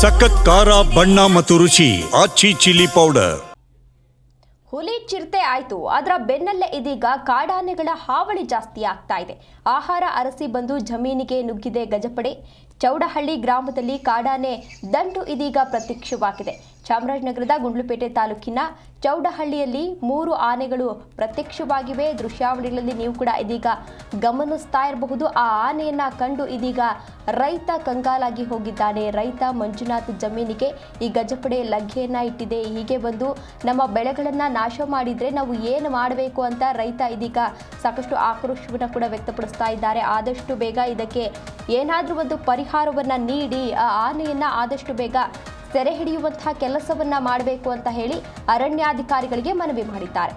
ಸಖತ್ ಖಾರ, ಬಣ್ಣ ಮತ್ತು ರುಚಿ, ಆಚಿ ಚಿಲ್ಲಿ ಪೌಡರ್. ಹುಲಿ ಚಿರತೆ ಆಯ್ತು. ಅದರ ಬೆನ್ನಲ್ಲೇ ಇದೀಗ ಕಾಡಾನೆಗಳ ಹಾವಳಿ ಜಾಸ್ತಿ ಆಗ್ತಾ ಇದೆ. ಆಹಾರ ಅರಸಿ ಬಂದು ಜಮೀನಿಗೆ ನುಗ್ಗಿದೆ ಗಜಪಡೆ. ಚೌಡಹಳ್ಳಿ ಗ್ರಾಮದಲ್ಲಿ ಕಾಡಾನೆ ದಂಟು ಇದೀಗ ಪ್ರತ್ಯಕ್ಷವಾಗಿದೆ. ಚಾಮರಾಜನಗರದ ಗುಂಡ್ಲುಪೇಟೆ ತಾಲೂಕಿನ ಚೌಡಹಳ್ಳಿಯಲ್ಲಿ ಮೂರು ಆನೆಗಳು ಪ್ರತ್ಯಕ್ಷವಾಗಿವೆ. ದೃಶ್ಯಾವಳಿಗಳಲ್ಲಿ ನೀವು ಕೂಡ ಇದೀಗ ಗಮನಿಸ್ತಾ ಇರಬಹುದು. ಆ ಆನೆಯನ್ನ ಕಂಡು ಇದೀಗ ರೈತ ಕಂಗಾಲಾಗಿ ಹೋಗಿದ್ದಾನೆ. ರೈತ ಮಂಜುನಾಥ್ ಜಮೀನಿಗೆ ಈ ಗಜಪಡೆ ಲಗ್ಗೆಯನ್ನ ಇಟ್ಟಿದೆ. ಹೀಗೆ ಬಂದು ನಮ್ಮ ಬೆಳೆಗಳನ್ನ ನಾಶ ಮಾಡಿದ್ರೆ ನಾವು ಏನು ಮಾಡಬೇಕು ಅಂತ ರೈತ ಇದೀಗ ಸಾಕಷ್ಟು ಆಕ್ರೋಶವನ್ನ ಕೂಡ ವ್ಯಕ್ತಪಡಿಸ್ತಾ ಇದ್ದಾರೆ. ಆದಷ್ಟು ಬೇಗ ಇದಕ್ಕೆ ಏನಾದರೂ ಒಂದು ಪರಿಹಾರವನ್ನ ನೀಡಿ, ಆ ಆನೆಯನ್ನ ಆದಷ್ಟು ಬೇಗ ಸೆರೆ ಹಿಡಿಯುವಂತಹ ಕೆಲಸವನ್ನ ಮಾಡಬೇಕು ಅಂತ ಹೇಳಿ ಅರಣ್ಯಾಧಿಕಾರಿಗಳಿಗೆ ಮನವಿ ಮಾಡಿದ್ದಾರೆ.